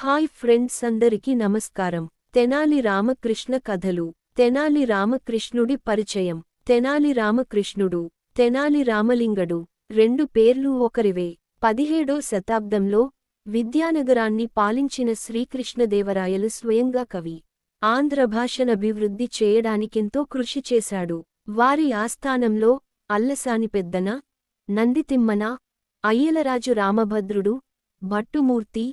Hi friends అందరికీ నమస్కారం. తెనాలి రామకృష్ణ కథలు. తెనాలి రామకృష్ణుడి పరిచయం. తెనాలి రామకృష్ణుడు తెనాలి రామలింగడు రెండు పేర్లు ఒకరివే. పదిహేడో శతాబ్దంలో విద్యానగరాన్ని పాలించిన శ్రీకృష్ణదేవరాయలు స్వయంగా కవి. ఆంధ్ర భాషనభివృద్ధి చేయడానికెంతో కృషి చేశాడు. వారి ఆస్థానంలో అల్లసాని పెద్దన నందితిమ్మన అయ్యలరాజు రామభద్రుడు భట్టుమూర్తి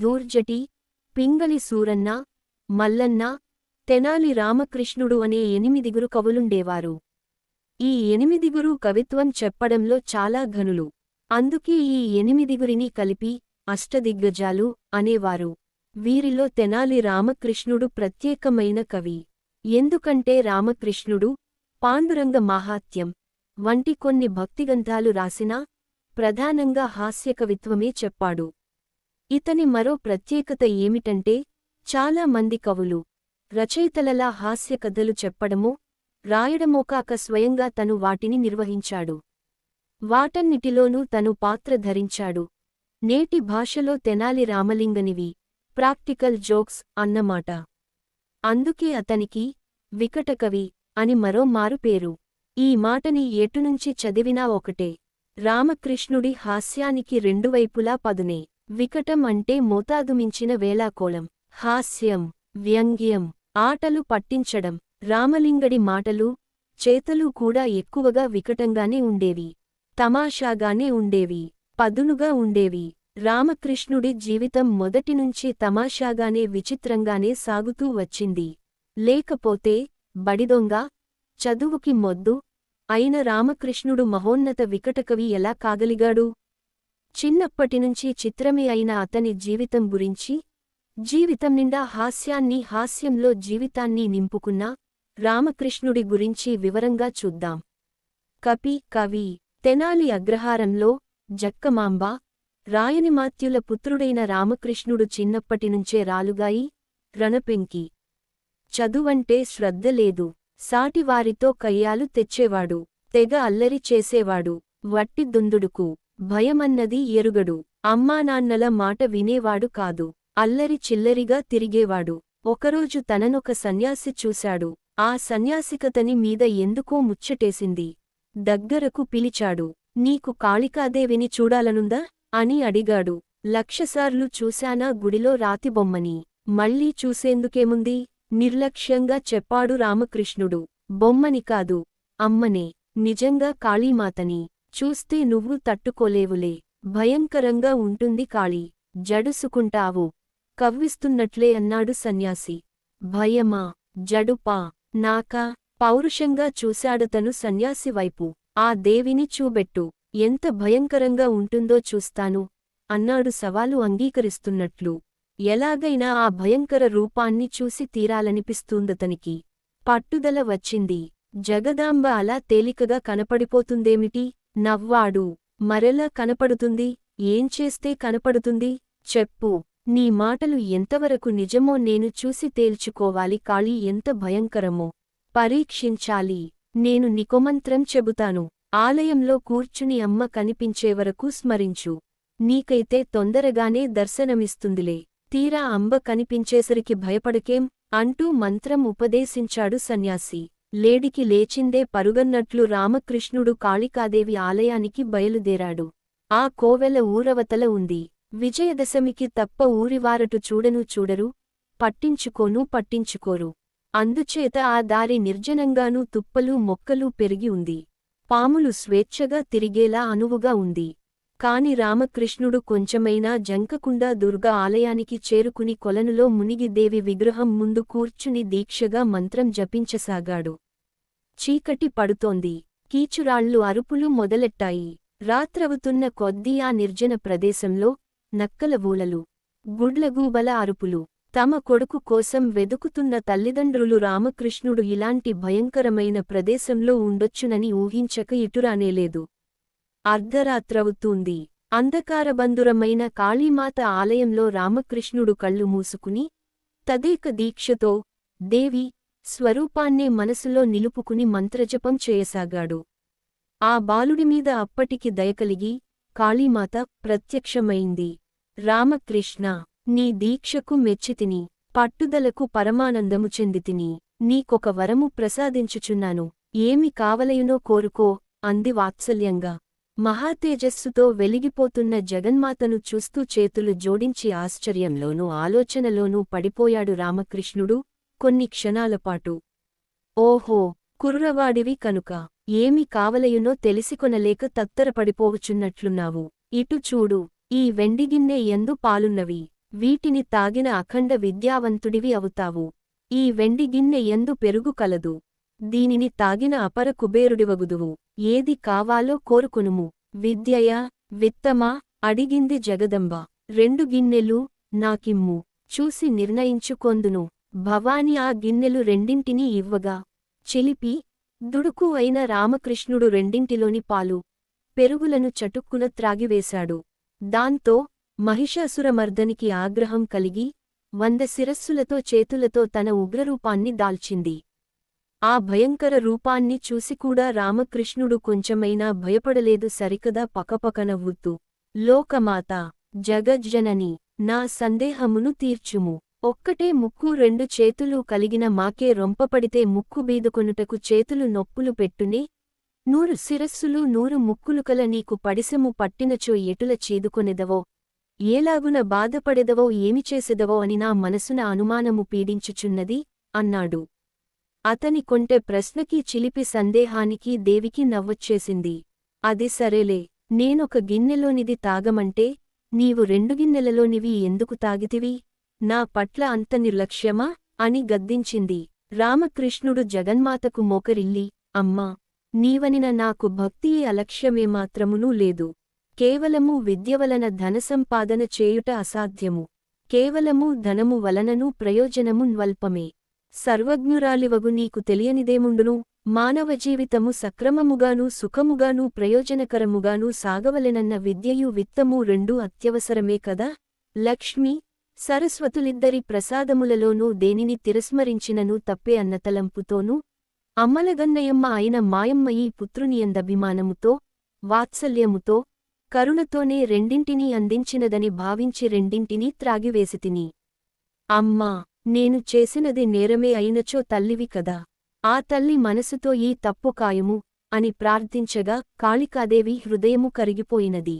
దూర్జటి పింగళి సూరన్న మల్లన్న తెనాలి రామకృష్ణుడు అనే ఎనిమిదిగురు కవులుండేవారు. ఈ ఎనిమిదిగురు కవిత్వం చెప్పడంలో చాలా ఘనులు. అందుకే ఈ ఎనిమిదిగురిని కలిపి అష్టదిగ్గజాలు అనేవారు. వీరిలో తెనాలి రామకృష్ణుడు ప్రత్యేకమైన కవి. ఎందుకంటే రామకృష్ణుడు పాండురంగ మాహాత్యం వంటి కొన్ని భక్తిగంధాలు రాసినా ప్రధానంగా హాస్యకవిత్వమే చెప్పాడు. ఇతని మరో ప్రత్యేకత ఏమిటంటే చాలా మంది కవులు రచయితలలా హాస్య కథలు చెప్పడమో రాయడమో కాక స్వయంగా తను వాటిని నిర్వహించాడు. వాటన్నిటిలోనూ తను పాత్ర ధరించాడు. నేటి భాషలో తెనాలి రామలింగనివి ప్రాక్టికల్ జోక్స్ అన్నమాట. అందుకే అతనికి వికటకవి అని మరో మారుపేరు ఈ మాటని ఎటునుంచి చదివినా ఒకటే. రామకృష్ణుడి హాస్యానికి రెండువైపులా పదునే. వికటం అంటే మోతాదుమించిన వేళాకోళం హాస్యం వ్యంగ్యం ఆటలు పట్టించడం రామలింగడి మాటలు చేతలు కూడా ఎక్కువగా వికటంగానే ఉండేవి తమాషాగానే ఉండేవి పదునుగా ఉండేవి. రామకృష్ణుడి జీవితం మొదటినుంచి తమాషాగానే విచిత్రంగానే సాగుతూ వచ్చింది. లేకపోతే బడిదొంగ చదువుకి మొద్దు అయిన రామకృష్ణుడు మహోన్నత వికటకవి ఎలా కాగలిగాడు? చిన్నప్పటినుంచి చిత్రమే అయిన అతని జీవితం గురించి జీవితం నిండా హాస్యాన్ని హాస్యంలో జీవితాన్ని నింపుకున్న రామకృష్ణుడి గురించి వివరంగా చూద్దాం. కపి కవి తెనాలి అగ్రహారంలో జక్కమాంబ రాయనిమాత్యుల పుత్రుడైన రామకృష్ణుడు చిన్నప్పటినుంచే రాలుగాయి రణపెంకి. చదువంటే శ్రద్ధలేదు సాటివారితో కయ్యాలు తెచ్చేవాడు తెగ అల్లరి చేసేవాడు వట్టి దుందుడుకు. భయమన్నది ఎరుగడు. అమ్మానాన్నల మాట వినేవాడు కాదు. అల్లరి చిల్లరిగా తిరిగేవాడు. ఒకరోజు తననొక సన్యాసి చూశాడు. ఆ సన్యాసికతని మీద ఎందుకో ముచ్చటేసింది. దగ్గరకు పిలిచాడు. నీకు కాళికాదేవిని చూడాలనుందా? అని అడిగాడు. లక్షసార్లు చూశానా గుడిలో రాతిబొమ్మని మళ్ళీ చూసేందుకేముంది? నిర్లక్ష్యంగా చెప్పాడు రామకృష్ణుడు. బొమ్మని కాదు. అమ్మనే. నిజంగా కాళీమాతని. చూస్తే నువ్వు తట్టుకోలేవులే. భయంకరంగా ఉంటుంది కాళీ. జడుసుకుంటావు. కవ్విస్తున్నట్లే అన్నాడు సన్యాసి. భయమా? జడుపా? నాకా? పౌరుషంగా చూశాడతను సన్యాసి వైపు. ఆ దేవిని చూబెట్టు. ఎంత భయంకరంగా ఉంటుందో చూస్తాను. అన్నాడు సవాలు అంగీకరిస్తున్నట్లు. ఎలాగైనా ఆ భయంకర రూపాన్ని చూసి తీరాలనిపిస్తూందతనికి. పట్టుదల వచ్చింది. జగదాంబ అలా తేలికగా కనపడిపోతుందేమిటి? నవ్వాడు. మరెలా కనపడుతుంది? ఏం చేస్తే కనపడుతుంది? చెప్పు. నీ మాటలు ఎంతవరకు నిజమో నేను చూసి తేల్చుకోవాలి కాళీ ఎంత భయంకరమో. పరీక్షించాలి. నేను నికోమంత్రం చెబుతాను. ఆలయంలో కూర్చుని అమ్మ కనిపించేవరకు స్మరించు. నీకైతే తొందరగానే దర్శనమిస్తుందిలే. తీరా అంబ కనిపించేసరికి భయపడకేం? అంటూ మంత్రం ఉపదేశించాడు సన్యాసి. లేడికి లేచిందే పరుగన్నట్లు రామకృష్ణుడు కాళికాదేవి ఆలయానికి బయలుదేరాడు. ఆ కోవెల ఊరవతల ఉంది. విజయదశమికి తప్ప ఊరివారటు చూడను చూడరు. పట్టించుకోను పట్టించుకోరు. అందుచేత ఆ దారి నిర్జనంగానూ తుప్పలు మొక్కలు పెరిగి ఉంది. పాములు స్వేచ్ఛగా తిరిగేలా అనువుగా ఉంది. కాని రామకృష్ణుడు కొంచెమైనా జంకకుండా దుర్గ ఆలయానికి చేరుకుని కొలనులో మునిగిదేవి విగ్రహం ముందు కూర్చుని దీక్షగా మంత్రం జపించసాగాడు. చీకటి పడుతోంది. కీచురాళ్ళు అరుపులు మొదలెట్టాయి. రాత్రవుతున్న కొద్దీ ఆ నిర్జన ప్రదేశంలో నక్కల గుడ్లగూబల అరుపులు. తమ కొడుకు కోసం వెదుకుతున్న తల్లిదండ్రులు రామకృష్ణుడు ఇలాంటి భయంకరమైన ప్రదేశంలో ఉండొచ్చునని ఊహించక ఇటురానేలేదు అర్ధరాత్రవుతూంది. అంధకారబంధురమైన కాళీమాత ఆలయంలో రామకృష్ణుడు కళ్ళు మూసుకుని తదేక దీక్షతో దేవి స్వరూపాన్నే మనసులో నిలుపుకుని మంత్రజపం చేయసాగాడు. ఆ బాలుడిమీద అప్పటికి దయకలిగి కాళీమాత ప్రత్యక్షమైంది. రామకృష్ణ నీ దీక్షకు మెచ్చితిని పట్టుదలకు పరమానందము చెందితిని. నీకొక వరము ప్రసాదించుచున్నాను. ఏమి కావలయునో కోరుకో అంది వాత్సల్యంగా. మహాతేజస్సుతో వెలిగిపోతున్న జగన్మాతను చూస్తూ చేతులు జోడించి ఆశ్చర్యంలోనూ ఆలోచనలోనూ పడిపోయాడు రామకృష్ణుడు. కొన్ని క్షణాలపాటు ఓహో కుర్రవాడివి కనుక ఏమి కావలయునో తెలిసికొనలేక తత్తరపడిపోవుచున్నట్లున్నావు ఇటు చూడు ఈ వెండిగిన్నె ఎందు పాలున్నవి. వీటిని తాగిన అఖండ విద్యావంతుడివి అవుతావు. ఈ వెండిగిన్నె ఎందు పెరుగు కలదు. దీనిని తాగిన అపర కుబేరుడివగుదువు. ఏది కావాలో కోరుకునుము. విద్యయా విత్తమా అడిగింది జగదంబ. రెండు గిన్నెలు నాకిమ్ము. చూసి నిర్ణయించుకొందును. భవాని ఆ గిన్నెలు రెండింటినీ ఇవ్వగా చిలిపి దుడుకు అయిన రామకృష్ణుడు రెండింటిలోని పాలు పెరుగులను చటుక్కున త్రాగివేశాడు. దాంతో మహిషాసురమర్దనికి ఆగ్రహం కలిగి వంద శిరస్సులతో చేతులతో తన ఉగ్రరూపాన్ని దాల్చింది. ఆ భయంకర రూపాన్ని చూసికూడా రామకృష్ణుడు కొంచెమైనా భయపడలేదు సరికదా పకపకన నవ్వుతూ లోకమాత జగజ్జనని నా సందేహమును తీర్చుము. ఒక్కటే ముక్కు రెండు చేతులు కలిగిన మాకే రొంపపడితే ముక్కు బీదుకొనుటకు చేతులు నొప్పులు పెట్టునే నూరు శిరస్సులు నూరు ముక్కులు కల నీకు పడిసెము పట్టినచో ఎటుల చీదుకొనెదవో ఏలాగున బాధపడెదవో ఏమి చేసెదవో అని నా మనసున అనుమానము పీడించుచున్నది అన్నాడు. అతని కొంటె ప్రశ్నకి చిలిపి సందేహానికి దేవికి నవ్వొచ్చేసింది. అది సరేలే నేనొక గిన్నెలోనిది తాగమంటే నీవు రెండు గిన్నెలలోనివి ఎందుకు తాగితివి? నా పట్ల అంత నిర్లక్ష్యమా? అని గద్దించింది. రామకృష్ణుడు జగన్మాతకు మోకరిల్లి అమ్మా నీవనిన నాకు భక్తియే అలక్ష్యమేమాత్రమునూ లేదు. కేవలము విద్యవలన ధనసంపాదన చేయుట అసాధ్యము. కేవలము ధనము వలననూ ప్రయోజనము న్వల్పమే. సర్వజ్ఞురాలివగు నీకు తెలియనిదేముండును? మానవ జీవితము సక్రమముగానూ సుఖముగానూ ప్రయోజనకరముగానూ సాగవలెనన్న విద్యయు విత్తము రెండూ అత్యవసరమే కదా? లక్ష్మి సరస్వతులిద్దరి ప్రసాదములలోనూ దేనిని తిరస్మరించినను తప్పే అన్నతలంపుతోనూ అమ్మలగన్నయమ్మ అయిన మాయమ్మ ఈ పుత్రునియందభిమానముతో వాత్సల్యముతో కరుణతోనే రెండింటినీ అందించినదని భావించి రెండింటినీ త్రాగివేసితిని. అమ్మా నేను చేసినది నేరమే అయినచో తల్లివి కదా ఆ తల్లి మనసుతో ఈ తప్పు కాయము అని ప్రార్థించగా కాళికాదేవి హృదయము కరిగిపోయినది.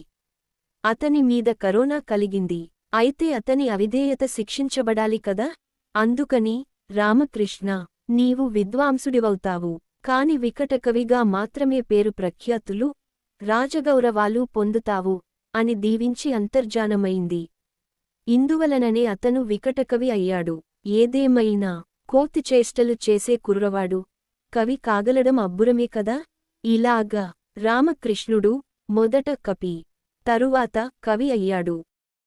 అతని మీద కరోనా కలిగింది. అయితే అతని అవిధేయత శిక్షించబడాలి కదా? అందుకని రామకృష్ణ నీవు విద్వాంసుడివవుతావు. కాని వికటకవిగా మాత్రమే పేరు ప్రఖ్యాతులు రాజగౌరవాలు పొందుతావు అని దీవించి అంతర్జానమైంది. ఇందువలననే అతను వికటకవి అయ్యాడు. ఏదేమైనా కోతి చేష్టలు చేసే కుర్రవాడు. కవి కాగలడం అబ్బురమే కదా? ఇలాగా రామకృష్ణుడు మొదట కపి తరువాత కవి అయ్యాడు.